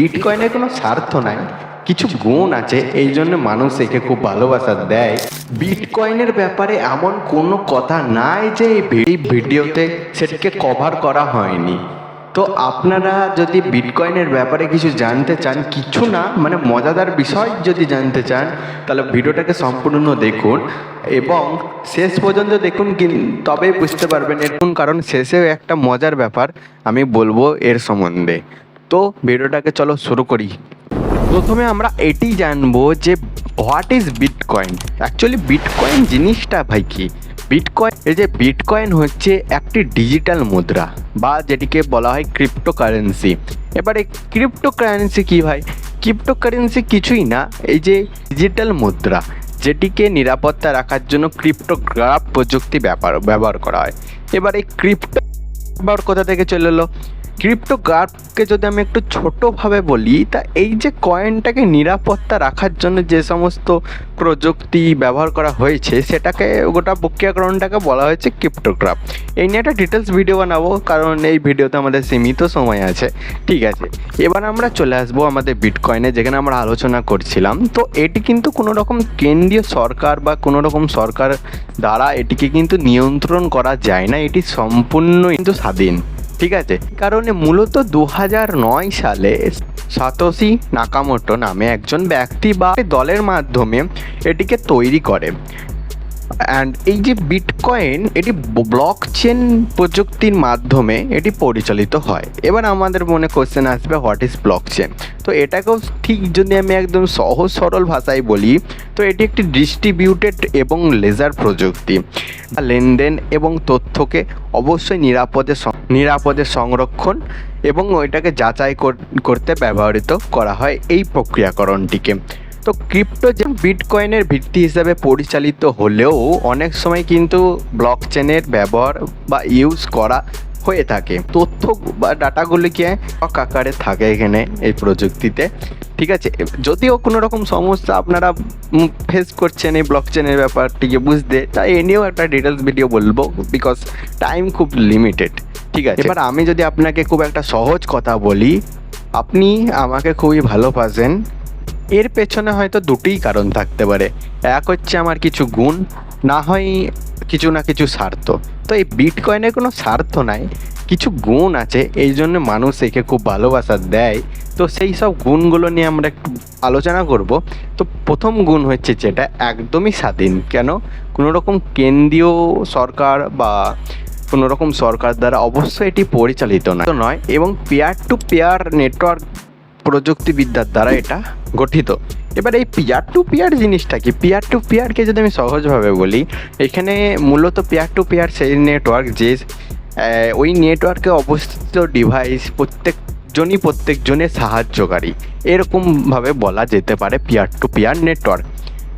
বিটকয়েনের কোনো স্বার্থ নাই, কিছু গুণ আছে, এই জন্য মানুষ একে খুব ভালোবাসা দেয়। বিটকয়েনের ব্যাপারে এমন কোনো কথা নাই যে এই ভিডিওতে সেটাকে কভার করা হয়নি। তো আপনারা যদি বিটকয়েনের ব্যাপারে কিছু জানতে চান, কিছু না মানে মজাদার বিষয় যদি জানতে চান, তাহলে ভিডিওটাকে সম্পূর্ণ দেখুন এবং শেষ পর্যন্ত দেখুন কিন- তবে বুঝতে পারবেন এরকম কারণ। শেষেও একটা মজার ব্যাপার আমি বলব এর সম্বন্ধে। তো ভিডিওটাকে চলো শুরু করি। প্রথমে আমরা এটি জানব যে what is bitcoin actually bitcoin জিনিসটা ভাই কি? বিটকয়েন এই যে বিটকয়েন হচ্ছে একটি ডিজিটাল মুদ্রা বা যেটিকে বলা হয় ক্রিপ্টো কারেন্সি এবারে ক্রিপ্টো কারেন্সি কী ভাই? ক্রিপ্টো কারেন্সি কিছুই না, এই যে ডিজিটাল মুদ্রা যেটিকে নিরাপত্তা রাখার জন্য ক্রিপ্টোগ্রাফ প্রযুক্তি ব্যাপার ব্যবহার করা হয়। এবার এই ক্রিপ্টো আবার কোথা থেকে চলে এলো? ক্রিপ্টোগ্রাফকে যদি আমি একটু ছোটোভাবে বলি, তা এই যে কয়েনটাকে নিরাপত্তা রাখার জন্য যে সমস্ত প্রযুক্তি ব্যবহার করা হয়েছে, সেটাকে গোটা প্রক্রিয়াকরণটাকে বলা হয়েছে ক্রিপ্টোগ্রাফ এই নিয়ে একটা ডিটেলস ভিডিও বানাবো, কারণ এই ভিডিওতে আমাদের সীমিত সময় আছে। ঠিক আছে, এবার আমরা চলে আসব আমাদের বিটকয়েনে যেখানে আমরা আলোচনা করছিলাম। তো এটি কিন্তু কোনো রকম কেন্দ্রীয় সরকার বা কোনো রকম সরকার দ্বারা এটিকে কিন্তু নিয়ন্ত্রণ করা যায় না, এটি সম্পূর্ণ কিন্তু স্বাধীন। ঠিক আছে? কারণে মূলত দু সালে সাতোশি নাকামোটো নামে একজন ব্যক্তি বা দলের মাধ্যমে এটিকে তৈরি করে। অ্যান্ড এই যে বিটকয়েন এটি ব্লক চেন প্রযুক্তির মাধ্যমে এটি পরিচালিত হয়। এবার আমাদের মনে কোশ্চেন আসবে হোয়াট ইজ ব্লক চেন তো এটাকেও ঠিক যদি আমি একদম সহজ সরল ভাষায় বলি, তো এটি একটি ডিস্ট্রিবিউটেড এবং লেজার প্রযুক্তি। লেনদেন এবং তথ্যকে অবশ্যই নিরাপদে নিরাপদে সংরক্ষণ এবং ওইটাকে যাচাই করতে ব্যবহৃত করা হয় এই প্রক্রিয়াকরণটিকে। তো ক্রিপ্টো যে বিটকয়েনের ভিত্তি হিসাবে পরিচালিত হলেও অনেক সময় কিন্তু ব্লক চেনের ব্যবহার বা ইউজ করা হয়ে থাকে। তথ্য বা ডাটাগুলিকে আকারে থাকে এখানে এই প্রযুক্তিতে? ঠিক আছে যদিও কোনো রকম সমস্যা আপনারা ফেস করছেন এই ব্লক চেনের ব্যাপারটিকে বুঝতে তাই এ নিয়েও একটা ডিটেলস ভিডিও বলব বিকজ টাইম খুব লিমিটেড ঠিক আছে, এবার আমি যদি আপনাকে খুব একটা সহজ কথা বলি, আপনি আমাকে খুবই ভালোবাসেন। এর পেছনে হয়তো দুটোই কারণ থাকতে পারে। এক হচ্ছে আমার কিছু গুণ, না হয় কিছু না কিছু স্বার্থ। তো এই বিটকয়েনের কোনো স্বার্থ নাই, কিছু গুণ আছে, এই জন্য মানুষ একে খুব ভালোবাসা দেয়। তো সেই সব গুণগুলো নিয়ে আমরা একটু আলোচনা করব। তো প্রথম গুণ হচ্ছে যেটা, একদমই স্বাধীন। কেন? কোনো রকম কেন্দ্রীয় সরকার বা কোনো রকম সরকার দ্বারা অবশ্যই এটি পরিচালিত না নয়, এবং পেয়ার টু পেয়ার নেটওয়ার্ক প্রযুক্তিবিদ্যার দ্বারা এটা গঠিত। এবার এই পিয়ার টু পিয়ার জিনিসটা কি? পিয়ার টু পিয়ারকে যদি আমি সহজভাবে বলি, এখানে মূলত পিয়ার টু পিয়ার সেই নেটওয়ার্ক যে ওই নেটওয়ার্কে অবস্থিত ডিভাইস প্রত্যেকজনই প্রত্যেকজনের সাহায্যকারী। এরকমভাবে বলা যেতে পারে পিয়ার টু পিয়ার নেটওয়ার্ক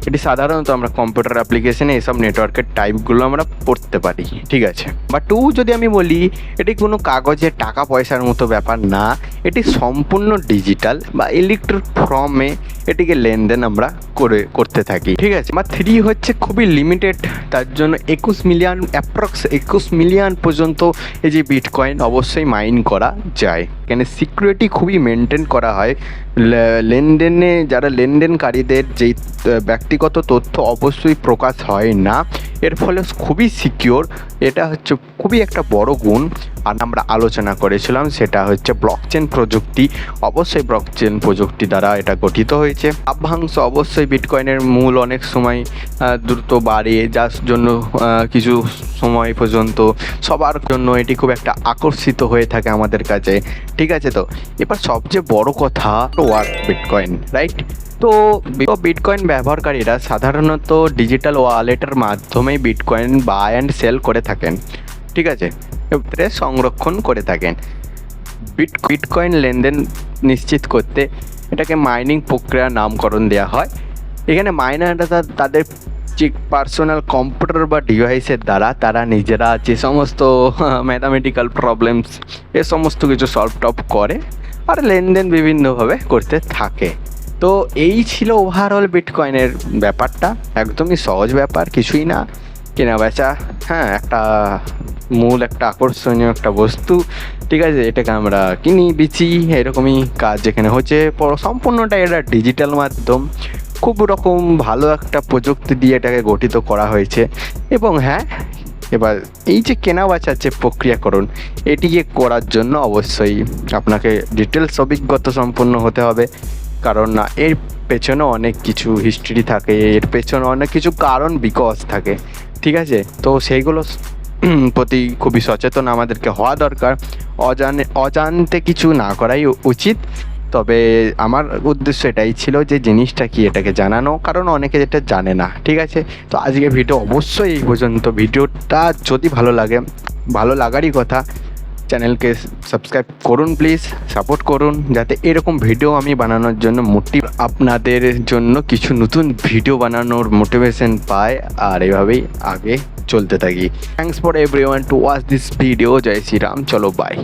এটি সাধারণত আমরা কম্পিউটার অ্যাপ্লিকেশনে এসব নেটওয়ার্কের টাইপগুলো আমরা পড়তে পারি, ঠিক আছে? বা টু যদি আমি বলি, এটি কোনো কাগজে টাকা পয়সার মতো ব্যাপার না এটি সম্পূর্ণ ডিজিটাল বা ইলেকট্রিক ফর্মে এটিকে লেনদেন আমরা করে করতে থাকি। ঠিক আছে? বা থ্রি হচ্ছে খুবই লিমিটেড তার জন্য একুশ মিলিয়ন অ্যাপ্রক্স একুশ মিলিয়ন পর্যন্ত এই যে বিটকয়েন অবশ্যই মাইন করা যায়। এখানে সিকিউরিটি খুবই মেনটেন করা হয়। লেনদেনে যারা লেনদেনকারীদের আহ, ব্যক্তিগত তথ্য অবশ্যই প্রকাশ হয় না। এর ফলে খুবই সিকিওর এটা হচ্ছে খুবই একটা বড় গুণ। আর আমরা আলোচনা করেছিলাম, সেটা হচ্ছে ব্লকচেন প্রযুক্তি। অবশ্যই ব্লকচেন প্রযুক্তি দ্বারা এটা গঠিত হয়েছে। লাভ্যাংশ অবশ্যই বিটকয়েনের মূল অনেক সময় দ্রুত বাড়ে, যার জন্য কিছু সময় পর্যন্ত সবার জন্য এটি খুব একটা আকর্ষিত হয়ে থাকে আমাদের কাছে। ঠিক আছে তো? এবার সবচেয়ে বড় কথা ওয়ার্ক বিটকয়েন রাইট তো বিটকয়েন ব্যবহারকারীরা সাধারণত ডিজিটাল ওয়ালেটের মাধ্যমে বিটকয়েন বাই অ্যান্ড সেল করে থাকেন। ঠিক আছে? এবারে সংরক্ষণ করে থাকেন। বিট বিটকয়েন লেনদেন নিশ্চিত করতে এটাকে মাইনিং প্রক্রিয়ার নামকরণ দেওয়া হয়। এখানে মাইনাররা তাদের যে পার্সোনাল কম্পিউটার বা ডিভাইসের দ্বারা তারা নিজেরা যে সমস্ত ম্যাথামেটিক্যাল প্রবলেমস এ সমস্ত কিছু সলভ টপ করে আর লেনদেন বিভিন্নভাবে করতে থাকে। তো এই ছিল ওভারঅল বিটকয়েনের ব্যাপারটা। একদমই সহজ ব্যাপার, কিছুই না। কেনা বেচা হ্যাঁ একটা মূল একটা আকর্ষণীয় একটা বস্তু। ঠিক আছে, এটাকে আমরা কিনি, বেচি, এরকমই কাজ যেখানে হচ্ছে। পর- সম্পূর্ণটা এটা ডিজিটাল মাধ্যম। খুব রকম ভালো একটা প্রযুক্তি দিয়ে এটাকে গঠিত করা হয়েছে। এবং হ্যাঁ এবার এই যে কেনা বেচার যে প্রক্রিয়াকরণ এটিকে করার জন্য অবশ্যই আপনাকে ডিটেলস অভিজ্ঞতা সম্পন্ন হতে হবে। কারণ না, এর পেছনে অনেক কিছু হিস্ট্রি থাকে, এর পেছনে অনেক কিছু কারণ বিকজ থাকে। ঠিক আছে? তো সেইগুলো প্রতি খুবই সচেতন আমাদেরকে হওয়া দরকার। অজানে, অজান্তে কিছু না করাই উচিত। তবে আমার উদ্দেশ্য এটাই ছিল যে জিনিসটা কি এটাকে জানানো, কারণ অনেকে এটা জানে না, ঠিক আছে? তো আজকে ভিডিও অবশ্যই এই পর্যন্ত। ভিডিওটা যদি ভালো লাগে, ভালো লাগারই কথা চ্যানেলকে সাবস্ক্রাইব করুন, প্লিজ। সাপোর্ট করুন, যাতে এরকম ভিডিও আমি বানানোর জন্য মোটি আপনাদের জন্য কিছু নতুন ভিডিও বানানোর মোটিভেশন পায় আর এভাবেই আগে চলতে থাকি। Thanks for everyone to watch this video জয় শ্রীরাম, চলো বাই